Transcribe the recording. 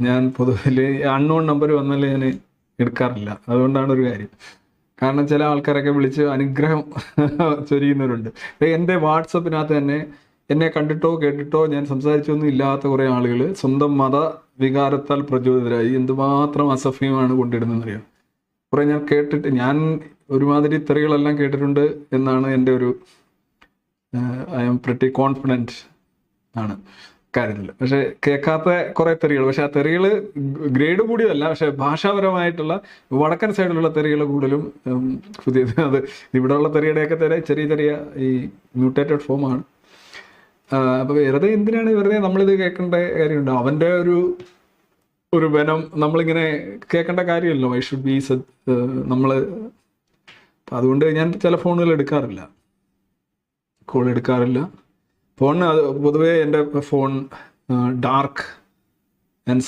ഞാൻ പൊതുവെ unknown number വന്നാൽ ഞാൻ എടുക്കാറില്ല. അതുകൊണ്ടാണ് ഒരു കാര്യം. കാരണം ചില ആൾക്കാരൊക്കെ വിളിച്ച് അനുഗ്രഹം ചൊരിയുന്നവരുണ്ട്. എന്റെ വാട്സപ്പിനകത്ത് തന്നെ എന്നെ കണ്ടിട്ടോ കേട്ടിട്ടോ ഞാൻ സംസാരിച്ചൊന്നും ഇല്ലാത്ത കുറേ ആളുകൾ സ്വന്തം മത വികാരത്താൽ പ്രചോദിതരായി എന്തുമാത്രം അസഭ്യമാണ് കൊണ്ടിടുന്നതെന്നറിയാം കുറേ ഞാൻ കേട്ടിട്ട് ഞാൻ ഒരുമാതിരി തെറികളെല്ലാം കേട്ടിട്ടുണ്ട് എന്നാണ് എന്റെ ഒരു ഐ എം പ്രിറ്റി കോൺഫിഡന്റ് ആണ്. കാര്യത്തിൽ പക്ഷെ കേൾക്കാത്ത കുറെ തെറികൾ പക്ഷെ ആ തെറികൾ ഗ്രേഡ് കൂടിയതല്ല. പക്ഷെ ഭാഷാപരമായിട്ടുള്ള വടക്കൻ സൈഡിലുള്ള തെറികൾ കൂടുതലും പുതിയ അത് ഇവിടെ ഉള്ള തെറിയുടെയൊക്കെ തെര ചെറിയ ചെറിയ ഈ മ്യൂട്ടേറ്റഡ് ഫോമാണ് അപ്പൊ വെറുതെ എന്തിനാണ് വെറുതെ നമ്മളിത് കേൾക്കേണ്ട കാര്യമുണ്ട്? അവന്റെ ഒരു ഒരു വനം നമ്മളിങ്ങനെ കേൾക്കേണ്ട കാര്യമല്ലോ. ഐ ഷുഡ് ബി നമ്മൾ അതുകൊണ്ട് ഞാൻ ചില ഫോണുകൾ എടുക്കാറില്ല. കോൾ എടുക്കാറില്ല. ഫോണിന് അത് പൊതുവേ എന്റെ ഫോൺ ഡാർക്ക് ആൻഡ്